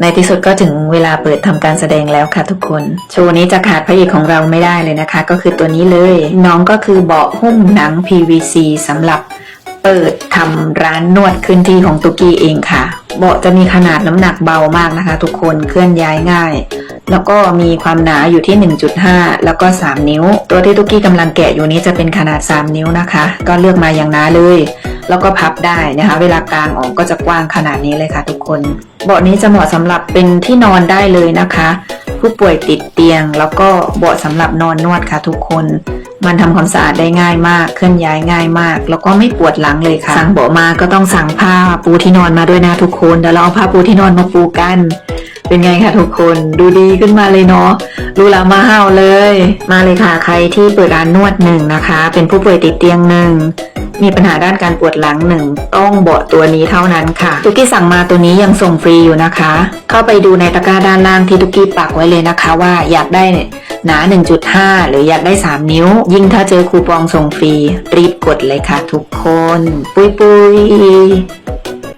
ในที่สุดก็ถึงเวลาเปิดทำการแสดงแล้วค่ะทุกคน โชว์นี้จะขาดพระเอกของเราไม่ได้เลยนะคะ ก็คือตัวนี้เลย น้องก็คือเบาะหุ้มหนัง PVC สำหรับเปิดทำร้านนวดขึ้นที่ของตุกี้เองค่ะ เบาะจะมีขนาดน้ำหนักเบามากนะคะ ทุกคนเคลื่อนย้ายง่าย แล้วก็มีความหนาอยู่ที่ 1.5 แล้วก็ 3 นิ้ว ตัวที่ตุกกี้กำลังแกะอยู่นี้จะเป็นขนาด 3 นิ้วนะคะ ก็เลือกมาอย่างหนาเลย แล้วก็พับได้นะคะ เวลากางออกก็จะกว้างขนาดนี้เลยค่ะ ทุกคน เบาะนี้จะเหมาะสำหรับเป็นที่นอนได้เลยนะคะ ผู้ป่วยติดเตียง แล้วก็เบาะสำหรับนอนนวดค่ะ ทุกคน มันทำความสะอาดได้ง่ายมาก เคลื่อนย้ายง่ายมาก แล้วก็ไม่ปวดหลังเลยค่ะ สั่งเบาะมาก็ต้องสั่งผ้าปูที่นอนมาด้วยนะทุกคนเดี๋ยวเราเอาผ้าปูที่นอนมาปูกันเป็นไงคะทุกคนดูดีขึ้นมาเลยเนาะรู้แล้วมาห้าวเลย มาเลยค่ะใครที่เปิดร้านนวดหนึ่งนะคะ เป็นผู้ป่วยติดเตียงหนึ่ง มีปัญหาด้านการปวดหลังหนึ่งต้องเบาะตัวนี้เท่านั้นค่ะ ทุกกี้สั่งมาตัวนี้ยังส่งฟรีอยู่นะคะ เข้าไปดูในตะกร้าด้านล่างที่ทุกกี้ปักไว้เลยนะคะ ว่าอยากได้หนา 1.5 หรืออยากได้ 3 นิ้ว ยิ่งถ้าเจอคูปองส่งฟรี รีบกดเลยค่ะทุกคน ปุยปุย